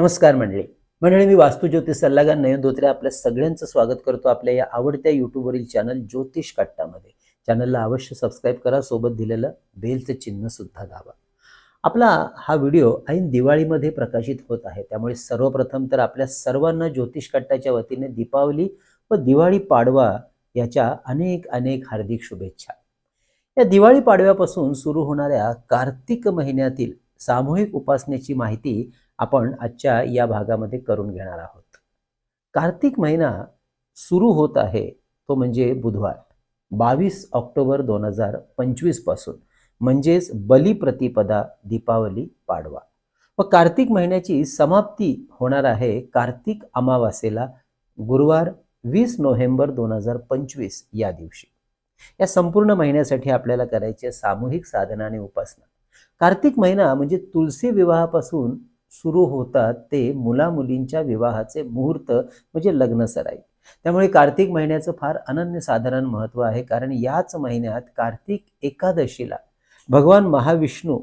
नमस्कार मंडळी. मंडळी मी वास्तुज्योतिष सल्लागार नयन धोत्रे आपल्या सगळ्यांचं स्वागत करतो आपल्या या आवडत्या युट्यूबवरील चॅनल ज्योतिष कट्टामध्ये. चॅनलला अवश्य सबस्क्राईब करा सोबत दिलेलं बेलचं चिन्ह सुद्धा दाबा. आपला हा व्हिडिओ ऐन दिवाळीमध्ये प्रकाशित होत आहे. त्यामुळे सर्वप्रथम तर आपल्या सर्वांना ज्योतिष कट्टाच्या वतीने दीपावली व दिवाळी पाडवा याच्या अनेक अनेक हार्दिक शुभेच्छा. या दिवाळी पाडव्यापासून सुरू होणाऱ्या कार्तिक महिन्यातील सामूहिक उपासनेची माहिती आपण आजच्या या भागामध्ये करून घेणार आहोत. कार्तिक महिना सुरू होत आहे तो म्हणजे बुधवार बावीस ऑक्टोबर दोन हजार पंचवीसपासून. म्हणजेच बलिप्रतिपदा दीपावली पाडवा. व कार्तिक महिन्याची समाप्ती होणार आहे कार्तिक अमावास्येला गुरुवार वीस नोव्हेंबर दोन हजार पंचवीस या दिवशी. या संपूर्ण महिन्यासाठी आपल्याला करायचे सामूहिक साधना आणि उपासना. कार्तिक महिना म्हणजे तुलसी विवाहापासून सुरू होतात ते मुलामुलींच्या विवाहाचे मुहूर्त म्हणजे लग्न सराई. त्यामुळे कार्तिक महिन्याचं फार अनन्यसाधारण महत्त्व आहे कारण याच महिन्यात कार्तिक एकादशीला भगवान महाविष्णू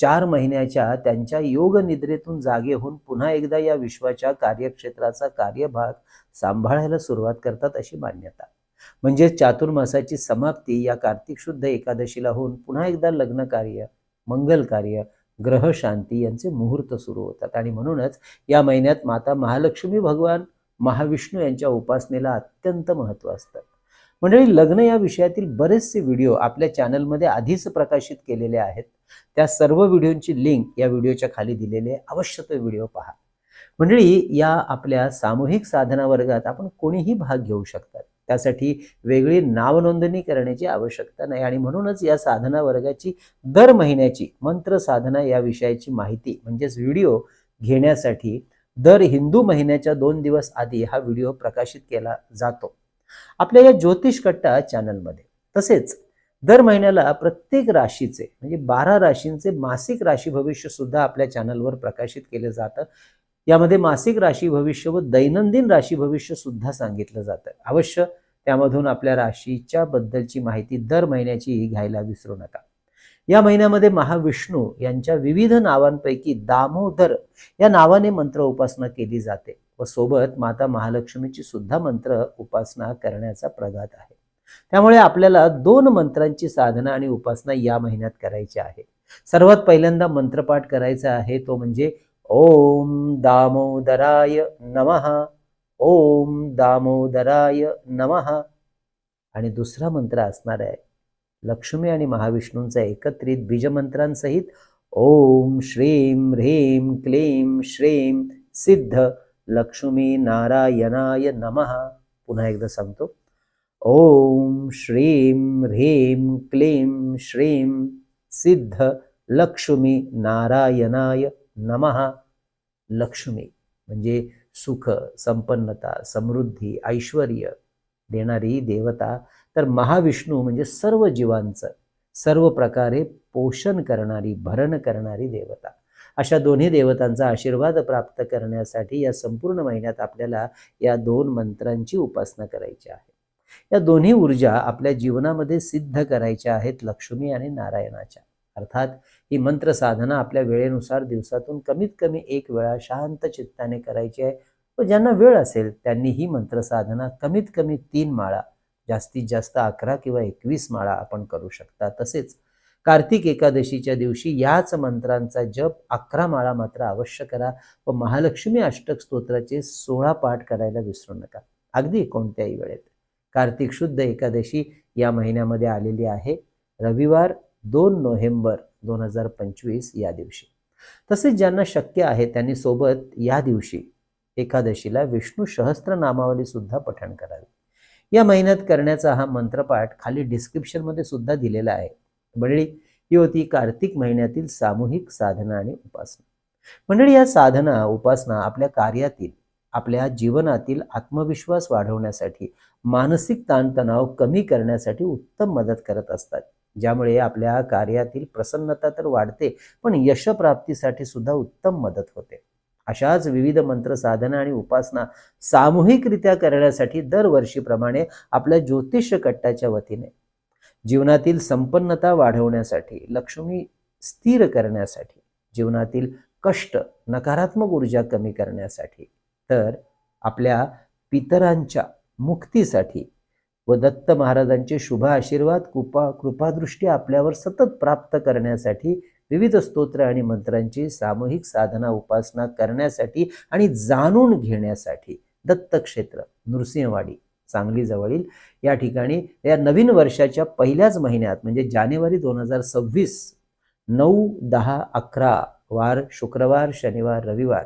चार महिन्याच्या त्यांच्या योग निद्रेतून जागे होऊन पुन्हा एकदा या विश्वाच्या कार्यक्षेत्राचा कार्यभाग सांभाळायला सुरुवात करतात अशी मान्यता. म्हणजे चातुर्मासाची समाप्ती या कार्तिक शुद्ध एकादशीला होऊन पुन्हा एकदा लग्न कार्य मंगल कार्य ग्रह शांती यांचे मुहूर्त सुरू होतात. आणि म्हणूनच या महिन्यात माता महालक्ष्मी भगवान महाविष्णू यांच्या उपासनेला अत्यंत महत्त्व असतं. मंडळी लग्न या विषयातील बरेचसे व्हिडिओ आपल्या चॅनलमध्ये आधीच प्रकाशित केलेले आहेत. त्या सर्व व्हिडिओंची लिंक या व्हिडिओच्या खाली दिलेले अवश्य तो व्हिडिओ पहा. मंडळी या आपल्या सामूहिक साधना वर्गात आपण कोणीही भाग घेऊ शकतात. त्यासाठी वेगळी नावनोंदणी करण्याची आवश्यकता नाही. आणि म्हणूनच या साधना वर्गाची दर महिन्याची मंत्र साधना या विषयाची माहिती म्हणजेच व्हिडिओ घेण्यासाठी दर हिंदू महिन्याच्या दोन दिवस आधी हा व्हिडिओ प्रकाशित केला जातो. आपल्या या ज्योतिष कट्टा चॅनलमध्ये. तसेच दर महिन्याला प्रत्येक राशीचे म्हणजे बारा राशींचे मासिक राशी भविष्य सुद्धा आपल्या चॅनलवर प्रकाशित केले जातं. यामध्ये मासिक राशी भविष्य व दैनंदिन राशी भविष्य सुद्धा सांगितलं जातं. अवश्य त्यामधून आपल्या राशीच्या बद्दलची माहिती दर महिन्याची घ्यायला विसरू नका. या महिन्यामध्ये महाविष्णू यांच्या विविध नावांपैकी दामोदर या नावाने मंत्र उपासना केली जाते व सोबत माता महालक्ष्मीची सुद्धा मंत्र उपासना करण्याचा प्रघात आहे. त्यामुळे आपल्याला दोन मंत्रांची साधना आणि उपासना या महिन्यात करायची आहे. सर्वात पहिल्यांदा मंत्रपाठ करायचा आहे तो म्हणजे ओम दामोदराय नमः ओम दामोदराय नमः. आणि दुसरा मंत्र असणार आहे लक्ष्मी आणि महाविष्णूंचा एकत्रित बीजमंत्रांसहित ओम श्रीम ह्रीम क्लीम श्रीम सिद्ध लक्ष्मी नारायणाय नमः. पुन्हा एकदा सांगतो. ओम श्रीम ह्रीम क्लीम श्रीम सिद्ध लक्ष्मी नारायणाय नमः लक्ष्मी म्हणजे सुख संपन्नता समृद्धी ऐश्वर देणारी देवता. तर महाविष्णू म्हणजे सर्व जीवांचं सर्व प्रकारे पोषण करणारी भरण करणारी देवता. अशा दोन्ही देवतांचा आशीर्वाद प्राप्त करण्यासाठी या संपूर्ण महिन्यात आपल्याला या दोन मंत्रांची उपासना करायची आहे. या दोन्ही ऊर्जा आपल्या जीवनामध्ये सिद्ध करायच्या आहेत लक्ष्मी आणि नारायणाच्या. अर्थात ही मंत्र साधना आपल्या वेळेनुसार दिवसातून कमीत कमी एक वेळा शांत चित्ताने करायची आहे व ज्यांना वेळ असेल त्यांनी ही मंत्र साधना कमीत कमी तीन माळा जास्तीत जास्त अकरा किंवा एकवीस माळा आपण करू शकता तसेच कार्तिक एकादशीच्या दिवशी याच मंत्रांचा जप अकरा माळा मात्र अवश्य करा व महालक्ष्मी अष्टक स्तोत्राचे सोळा पाठ करायला विसरू नका. अगदी कोणत्याही वेळेत. कार्तिक शुद्ध एकादशी या महिन्यामध्ये आलेली आहे. रविवार दोन नोव्हेंबर दोन हजार पंचवीस या दिवशी. तसेच ज्यांना शक्य आहे त्यांनी सोबत या दिवशी एकादशीला विष्णू सहस्त्र नामावली सुद्धा पठण करावी. या महिन्यात करण्याचा हा मंत्रपाठ खाली डिस्क्रिप्शनमध्ये सुद्धा दिलेला आहे. मंडळी ही होती कार्तिक महिन्यातील सामूहिक साधना आणि उपासना. मंडळी या साधना उपासना आपल्या कार्यातील आपल्या जीवनातील आत्मविश्वास वाढवण्यासाठी मानसिक ताणतणाव कमी करण्यासाठी उत्तम मदत करत असतात. ज्यामुळे आपल्या कार्यातील प्रसन्नता तर वाढते पण यशप्राप्तीसाठी सुद्धा उत्तम मदत होते. अशाच विविध मंत्र साधना आणि उपासना सामूहिकरित्या करण्यासाठी दरवर्षीप्रमाणे आपल्या ज्योतिष कट्टाच्या वतीने जीवनातील संपन्नता वाढवण्यासाठी लक्ष्मी स्थिर करण्यासाठी जीवनातील कष्ट नकारात्मक ऊर्जा कमी करण्यासाठी तर आपल्या पितरांच्या मुक्तीसाठी व दत्त महाराजांचे शुभ आशीर्वाद कृपा कृपादृष्टी आपल्यावर सतत प्राप्त करण्यासाठी विविध स्तोत्र आणि मंत्रांची सामूहिक साधना उपासना करण्यासाठी आणि जाणून घेण्यासाठी. दत्तक्षेत्र नृसिंहवाडी सांगली जवळील. या ठिकाणी या नवीन वर्षाच्या पहिल्याच महिन्यात म्हणजे जानेवारी दोन हजार सव्वीस नऊ दहा अकरा वार शुक्रवार शनिवार रविवार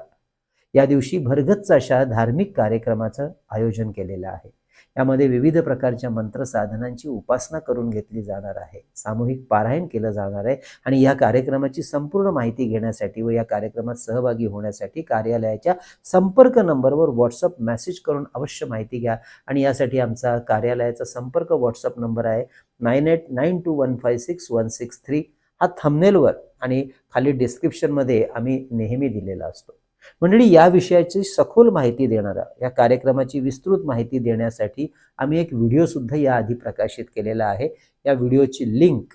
या दिवशी भरगच्च अशा धार्मिक कार्यक्रमाचं आयोजन केलेलं आहे. यामध्ये विविध प्रकारच्या मंत्र साधनांची उपासना करून घेतली जाणार आहे. सामूहिक पारायण केलं जाणार आहे आणि या कार्यक्रमाची संपूर्ण माहिती घेण्यासाठी व या कार्यक्रमात सहभागी होण्यासाठी कार्यालयाच्या संपर्क नंबरवर व्हॉट्सअप मेसेज करून अवश्य माहिती घ्या आणि यासाठी आमचा कार्यालयाचा संपर्क व्हॉट्सअप नंबर आहे nine eight nine two one five six one six three हा थंबनेलवर आणि खाली डिस्क्रिप्शनमध्ये आम्ही नेहमी दिलेला असतो. मंडळी या विषयाची सखोल माहिती देणारा या कार्यक्रमाची विस्तृत माहिती देण्यासाठी आम्ही एक व्हिडिओ सुद्धा याआधी प्रकाशित केलेला आहे. या व्हिडिओची लिंक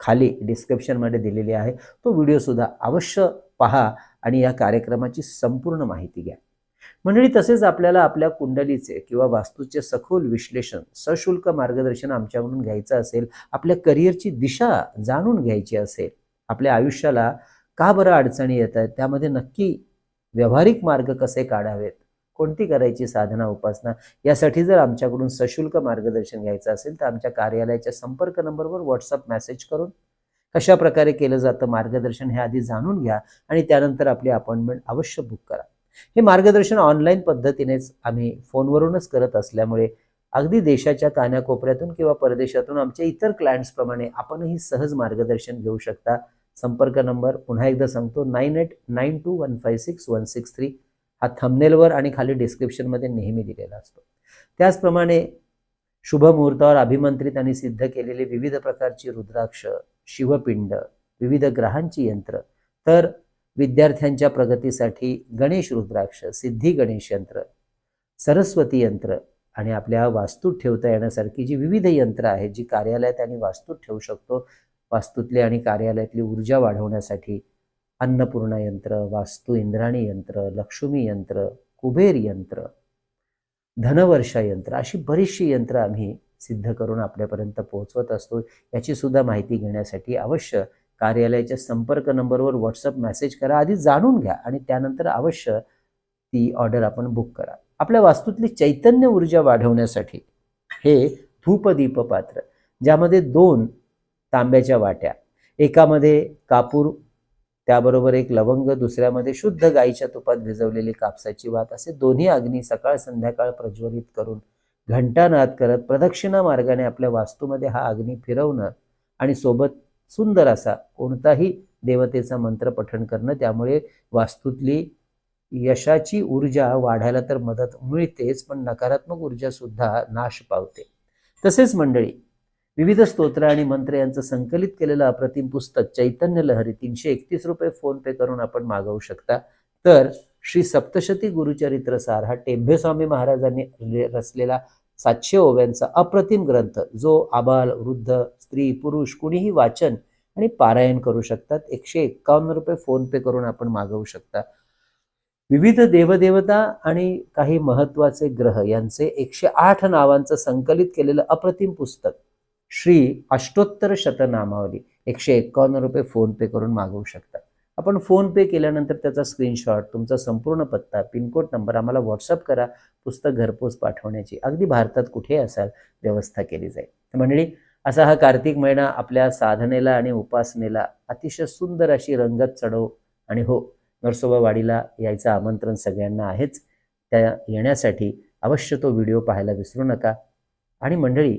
खाली डिस्क्रिप्शनमध्ये दिलेली आहे. तो व्हिडिओ सुद्धा अवश्य पहा आणि या कार्यक्रमाची संपूर्ण माहिती घ्या. मंडळी तसेच आपल्याला आपल्या कुंडलीचे किंवा वास्तूचे सखोल विश्लेषण सशुल्क मार्गदर्शन आमच्याकडून घ्यायचं असेल आपल्या करिअरची दिशा जाणून घ्यायची असेल आपल्या आयुष्याला का बरं अडचणी येत आहेत? त्यामध्ये नक्की व्यावहारिक मार्ग कसे काढावेत? कोणती करायची साधना उपासना? यासाठी जर आमच्याकडून सशुल्क मार्गदर्शन घ्यायचं असेल तर आमच्या कार्यालयाच्या संपर्क नंबरवर व्हॉट्सअप मेसेज करून कशा प्रकारे केलं जातं मार्गदर्शन हे आधी जाणून घ्या आणि त्यानंतर आपली अपॉइंटमेंट अवश्य बुक करा. हे मार्गदर्शन ऑनलाईन पद्धतीनेच आम्ही फोनवरूनच करत असल्यामुळे अगदी देशाच्या कानाकोपऱ्यातून किंवा परदेशातून आमच्या इतर क्लायंट्सप्रमाणे आपणही सहज मार्गदर्शन घेऊ शकता. संपर्क नंबर पुन्हा एकदा सांगतो nine eight nine two one five six one six three. हा थंबनेलवर आणि खाली डिस्क्रिप्शनमध्ये नेहमी दिलेला असतो. त्याचप्रमाणे शुभ मुहूर्तावर अभिमंत्रित आणि सिद्ध केलेले विविध प्रकारची रुद्राक्ष शिवपिंड विविध ग्रहांची यंत्र. तर विद्यार्थ्यांच्या प्रगतीसाठी गणेश रुद्राक्ष सिद्धी गणेश यंत्र सरस्वती यंत्र आणि आपल्या वास्तूत ठेवता येण्यासारखी जी विविध यंत्र आहेत जी कार्यालयात आणि वास्तूत ठेवू शकतो वास्तूतली आणि कार्यालयातली ऊर्जा वाढवण्यासाठी अन्नपूर्णा यंत्र वास्तू इंद्राणी यंत्र लक्ष्मी यंत्र कुबेर यंत्र धनवर्षा यंत्र अशी बरीचशी यंत्र आम्ही सिद्ध करून आपल्यापर्यंत पोहोचवत असतो. याची सुद्धा माहिती घेण्यासाठी अवश्य कार्यालयाच्या संपर्क नंबरवर व्हॉट्सअप मेसेज करा आधी जाणून घ्या आणि त्यानंतर अवश्य ती ऑर्डर आपण बुक करा. आपल्या वास्तूतली चैतन्य ऊर्जा वाढवण्यासाठी हे धूपदीप पात्र ज्यामध्ये दोन तांब्याच्या वाट्या. एकामध्ये कापूर त्याबरोबर एक लवंग दुसऱ्यामध्ये शुद्ध गाईच्या तुपात भिजवलेली कापसाची वात असे दोन्ही अग्नी सकाळ संध्याकाळ प्रज्वलित करून घंटानाद करत प्रदक्षिणा मार्गाने आपल्या वास्तूमध्ये हा अग्नी फिरवणं आणि सोबत सुंदर असा कोणताही देवतेचा मंत्र पठण करणं त्यामुळे वास्तूतली यशाची ऊर्जा वाढायला तर मदत मिळतेच पण नकारात्मक ऊर्जा सुद्धा नाश पावते. तसेच मंडळी विविध स्तोत्र आणि मंत्र यांचं संकलित केलेलं अप्रतिम पुस्तक चैतन्य लहरी तीनशे एकतीस रुपये फोन पे करून आपण मागवू शकता. तर श्री सप्तशती गुरुचरित्र सार हा टेंभे स्वामी महाराजांनी रचलेला सातशे ओव्यांचा अप्रतिम ग्रंथ जो आबाल वृद्ध स्त्री पुरुष कुणीही वाचन आणि पारायण करू शकतात एकशे एक्कावन्न रुपये फोन पे करून आपण मागवू शकता. विविध देवदेवता आणि काही महत्त्वाचे ग्रह यांचे एकशे आठ नावांचं संकलित केलेलं अप्रतिम पुस्तक श्री अष्टोत्तर शतनामावली. एकशे एक्कावन्न रुपये फोनपे करून मागवू शकता. आपण फोनपे केल्यानंतर त्याचा स्क्रीनशॉट तुमचा संपूर्ण पत्ता पिनकोड नंबर आम्हाला व्हॉट्सअप करा. पुस्तक घरपोच पाठवण्याची. अगदी भारतात कुठे असाल व्यवस्था केली जाईल. मंडळी असा हा कार्तिक महिना आपल्या साधनेला आणि उपासनेला अतिशय सुंदर अशी रंगत चढव आणि हो नरसोबा वाडीला यायचं आमंत्रण सगळ्यांना आहेच. त्या येण्यासाठी अवश्य तो व्हिडिओ पाहायला विसरू नका. आणि मंडळी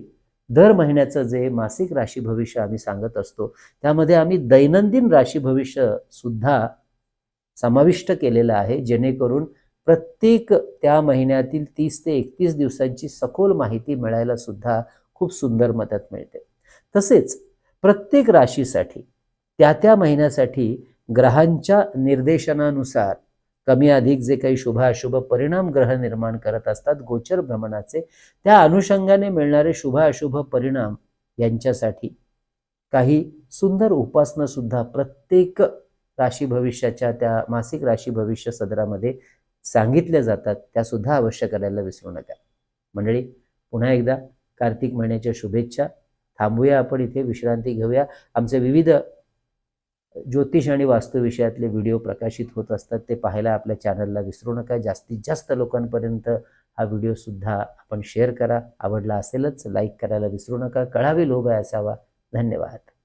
दर महिन्याचं जे मासिक राशी भविष्य आम्ही सांगत असतो त्यामध्ये आम्ही दैनंदिन राशी भविष्य सुद्धा समाविष्ट केलेलं आहे जेणेकरून प्रत्येक त्या महिन्यातील तीस ते एकतीस दिवसांची सखोल माहिती मिळायला सुद्धा खूप सुंदर मदत मिळते. तसेच प्रत्येक राशीसाठी त्या त्या महिन्यासाठी ग्रहांच्या निर्देशनानुसार कमी अधिक जे काही शुभ अशुभ परिणाम ग्रह निर्माण करत असतात गोचर भ्रमणाचे त्या अनुषंगाने मिळणारे शुभ अशुभ परिणाम यांच्यासाठी काही सुंदर उपासना सुद्धा प्रत्येक राशी भविष्याच्या त्या मासिक राशी भविष्य सदरामध्ये सांगितल्या जातात. त्यासुद्धा अवश्य करायला विसरू नका. मंडळी पुन्हा एकदा कार्तिक महिन्याच्या शुभेच्छा. थांबूया आपण इथे विश्रांती घेऊया. आमचे विविध ज्योतिष आणि वास्तुविषयातले व्हिडिओ प्रकाशित होत असतात ते पाहायला आपल्या चॅनलला विसरू नका. जास्तीत जास्त लोकांपर्यंत हा व्हिडिओसुद्धा आपण शेअर करा. आवडला असेलच लाईक करायला विसरू नका. कळावे लोभ आहे असावा. धन्यवाद.